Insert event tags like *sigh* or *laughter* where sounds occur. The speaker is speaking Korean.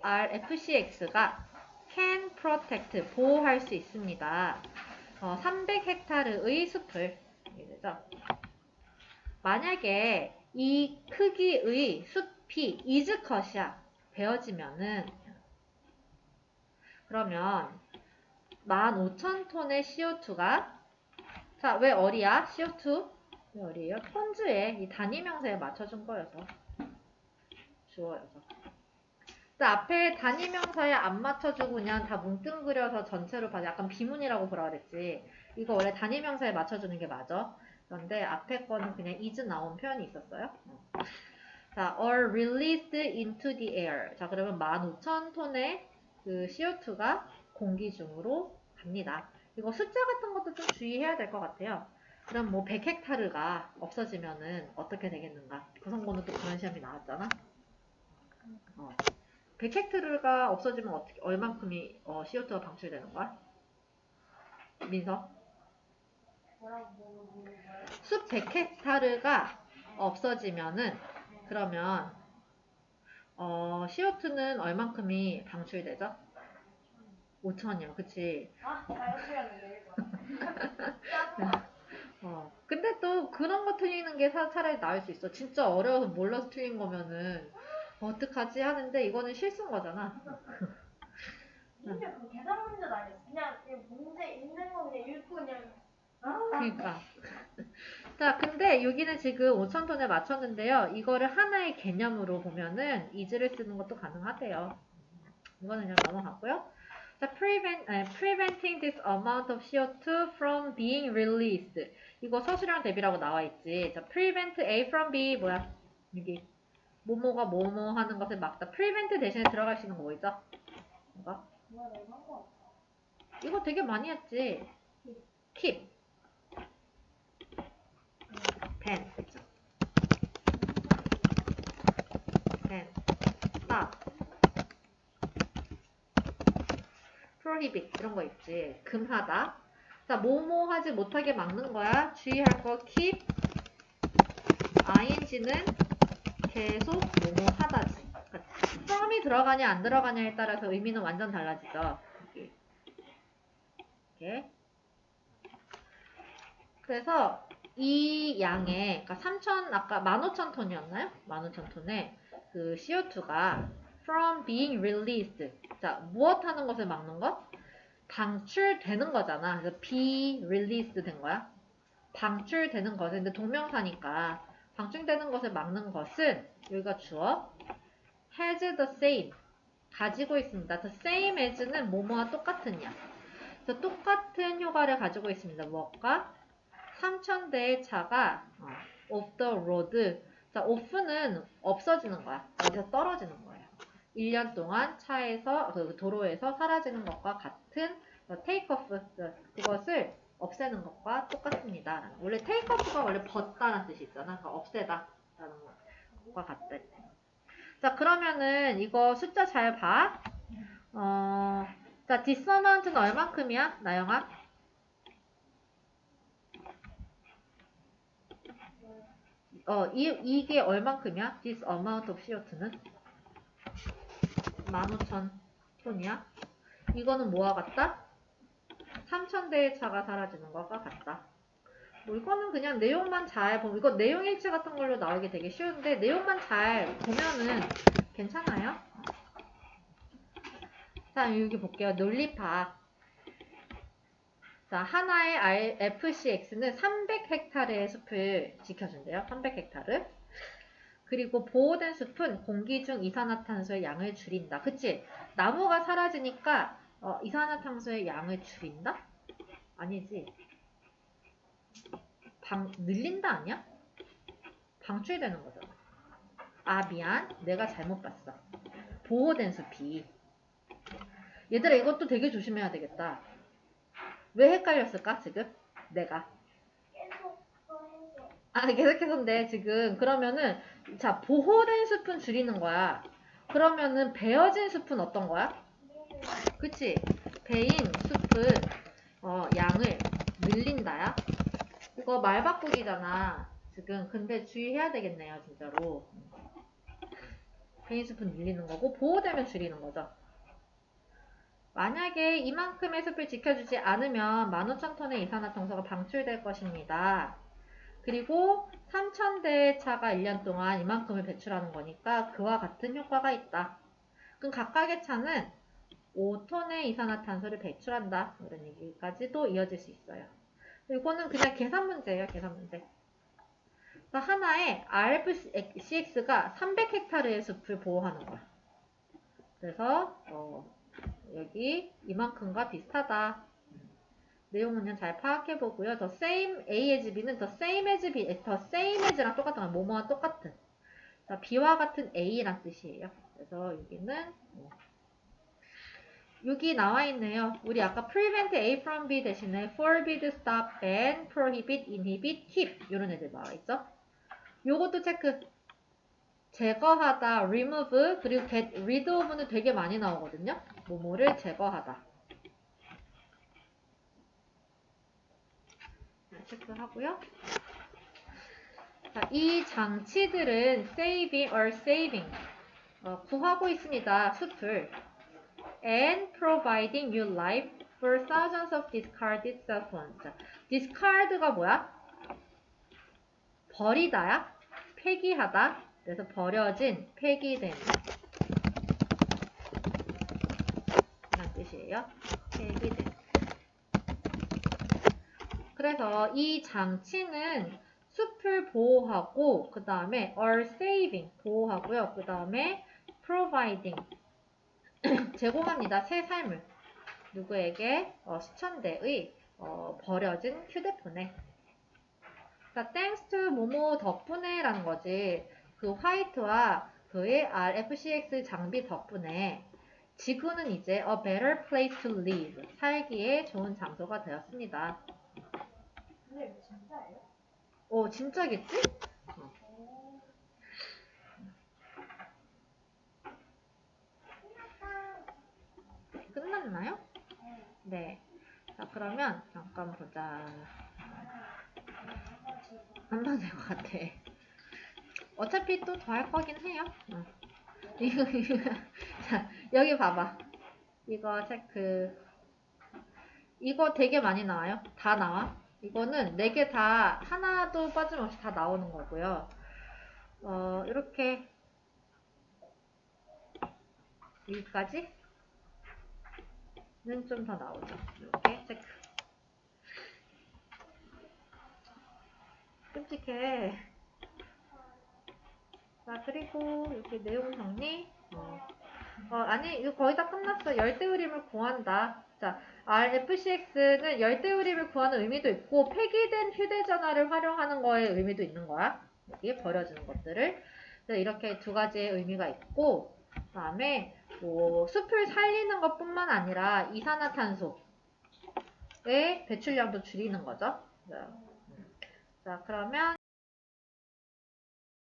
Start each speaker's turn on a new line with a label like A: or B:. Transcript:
A: RFCX가 can protect 보호할 수 있습니다. 어, 300헥타르의 숲을 되죠. 만약에 이 크기의 숲이 이즈컷이야 베어지면은 그러면 15,000톤의 CO2가 자, 왜 어리야? CO2 왜 어리예요? 톤즈에 이 단위 명사에 맞춰준 거여서 주어여서 자, 앞에 단위 명사에 안 맞춰주고 그냥 다 뭉뚱그려서 전체로 봐 약간 비문이라고 보라 그랬지 이거 원래 단위 명사에 맞춰주는 게 맞아 그런데 앞에 거는 그냥 is 나온 표현이 있었어요 어. 자, are released into the air 자, 그러면 15,000톤의 그 CO2가 공기 중으로 갑니다 이거 숫자 같은 것도 좀 주의해야 될 것 같아요. 그럼 뭐 100헥타르가 없어지면은 어떻게 되겠는가? 구성번호 또 그런 시험이 나왔잖아. 어. 100헥타르가 없어지면 어떻게 얼만큼이 어, CO2가 방출되는 거야? 민서? 숲 100헥타르가 없어지면은 그러면 어, CO2는 얼만큼이 방출되죠? 5천이요, 그치?
B: 아. *laughs*
A: 어. 근데 또 그런 거 틀리는 게 사- 차라리 나을 수 있어. 진짜 어려워서 몰라서 틀린 거면은 어떡하지 하는데 이거는 실수인 거잖아.
B: 근데 그 계산 문제도 아니었어. 그냥 그 문제 있는 거 그냥 읽고 그냥. 아,
A: 그러니까. 자, 근데 여기는 지금 5,000톤에 맞췄는데요. 이거를 하나의 개념으로 보면은 이즈를 쓰는 것도 가능하대요. 이거는 그냥 넘어갔고요. 자, prevent, 아니, preventing this amount of CO2 from being released. 이거 서술형 대비라고 나와 있지. 자, prevent A from B 뭐야? 여기 뭐뭐가 뭐뭐 하는 것을 막다. prevent 대신에 들어갈 수 있는
B: 거뭐한 거.
A: 이거 되게 많이 했지. keep. pen. 그쵸? pen. stop. prohibit. 이런 거 있지. 금하다. 자, 뭐뭐 하지 못하게 막는 거야. 주의할 거 keep. ing는 계속 뭐뭐 하다지. 그러니까 from이 들어가냐 안 들어가냐에 따라서 의미는 완전 달라지죠. 이렇게. 그래서 이 양의 그러니까 3천 아까 15,000톤이었나요? 15,000톤에 그 CO2가 from being released. 자, 무엇 하는 것을 막는 것? 방출되는 거잖아. 그래서 be released 된 거야. 방출되는 것을 근데 동명사니까 방출되는 것을 막는 것은 여기가 주어 has the same 가지고 있습니다. the same as는 뭐뭐와 똑같은이야. 그래서 똑같은 효과를 가지고 있습니다. 무엇과? 3,000대의 차가 어, off the road. 자, off는 없어지는 거야. 어디서 떨어지는 거예요. 1년 동안 차에서 그 도로에서 사라지는 것과 같은 어, take off 그것을 없애는 것과 똑같습니다. 원래 off가 원래 벗다라는 뜻이 있잖아. 그러니까 없애다 라는 것과 같다. 자, 그러면은 이거 숫자 잘 봐. 어, 자, amount는 얼만큼이야? 나영아? 어, 이, 이게 얼만큼이야? This amount of CO2는? 15,000톤이야? 이거는 뭐와 같다? 3,000대의 차가 사라지는 것과 같다. 뭐 이거는 그냥 내용만 잘 보면, 이거 내용 일치 같은 걸로 나오기 되게 쉬운데, 내용만 잘 보면은 괜찮아요. 자, 여기 볼게요. 논리파. 자, 하나의 FCX는 300헥타르의 숲을 지켜준대요. 300헥타르. 그리고 보호된 숲은 공기 중 이산화탄소의 양을 줄인다. 그치? 나무가 사라지니까 어, 이산화탄소의 양을 줄인다? 아니지. 방, 늘린다 아니야? 방출되는 거잖아. 아, 미안. 내가 잘못 봤어. 보호된 숲이. 얘들아, 이것도 되게 조심해야 되겠다. 왜 헷갈렸을까, 지금? 내가. 아, 계속해서인데, 지금. 그러면은, 자, 보호된 숲은 줄이는 거야. 그러면은, 베어진 숲은 어떤 거야? 그치? 베인 숲은, 어, 양을 늘린다야? 이거 말 바꾸기잖아. 지금. 근데 주의해야 되겠네요, 진짜로. 베니스푼 늘리는 거고 보호되면 줄이는 거죠. 만약에 이만큼의 숲을 지켜주지 않으면 15,000톤의 이산화탄소가 방출될 것입니다. 그리고 3,000대의 차가 1년 동안 이만큼을 배출하는 거니까 그와 같은 효과가 있다. 그럼 각각의 차는 5톤의 이산화탄소를 배출한다. 이런 얘기까지도 이어질 수 있어요. 이거는 그냥 계산 문제예요. 계산 문제. 하나에 RFCX가 300헥타르의 숲을 보호하는 거야. 그래서 어, 여기 이만큼과 비슷하다. 내용은 그냥 잘 파악해 보고요. 더 same A as B는 더 same as B, 더 same as랑 똑같은 거야. 뭐뭐와 똑같은. 자, B와 같은 A란 뜻이에요. 그래서 여기는 뭐. 여기 나와 있네요. 우리 아까 prevent A from B 대신에 forbid, stop, ban, prohibit, inhibit, keep 이런 애들 나와 있죠. 요것도 체크. 제거하다, remove, 그리고 get rid of는 되게 많이 나오거든요. 뭐뭐를 제거하다. 네, 체크하고요. 자, 이 장치들은 saving or saving 어, 구하고 있습니다. 숲을 and providing you life for thousands of discarded cell phones. 자, discard가 뭐야? 버리다야? 폐기하다. 그래서 버려진, 폐기된 이런 뜻이에요. 폐기된. 그래서 이 장치는 숲을 보호하고 그 다음에 are saving 보호하고요. 그 다음에 providing *clears throat* 제공합니다. 새 삶을 누구에게 어, 수천 대의 어, 버려진 휴대폰에 자, thanks to 모모 덕분에 라는 거지. 그 화이트와 그의 RFCX 장비 덕분에 지구는 이제 a better place to live 살기에 좋은 장소가 되었습니다.
B: 근데 이거 진짜예요?
A: 오 진짜겠지?
B: 오.
A: 끝났나요?
B: 네.
A: 네. 자 그러면 잠깐 보자. 안 봐도 될것 같아. 어차피 또 더 할 거긴 해요. 응. 이거. *laughs* 자, 여기 봐봐. 이거 체크. 이거 되게 많이 나와요. 다 나와. 이거는 네개다 하나도 빠짐없이 다 나오는 거고요. 어, 이렇게 여기까지 는 좀 더 나오죠. 이렇게 체크. 끔찍해. 자, 그리고 이렇게 내용 정리. 어, 어, 아니, 이거 거의 다 끝났어. 열대 우림을 구한다. 자, RFCX는 열대 우림을 구하는 의미도 있고, 폐기된 휴대전화를 활용하는 거에 의미도 있는 거야. 여기 버려지는 것들을. 이렇게 두 가지의 의미가 있고, 그 다음에 뭐, 숲을 살리는 것 뿐만 아니라 이산화탄소의 배출량도 줄이는 거죠. 자, 자, 그러면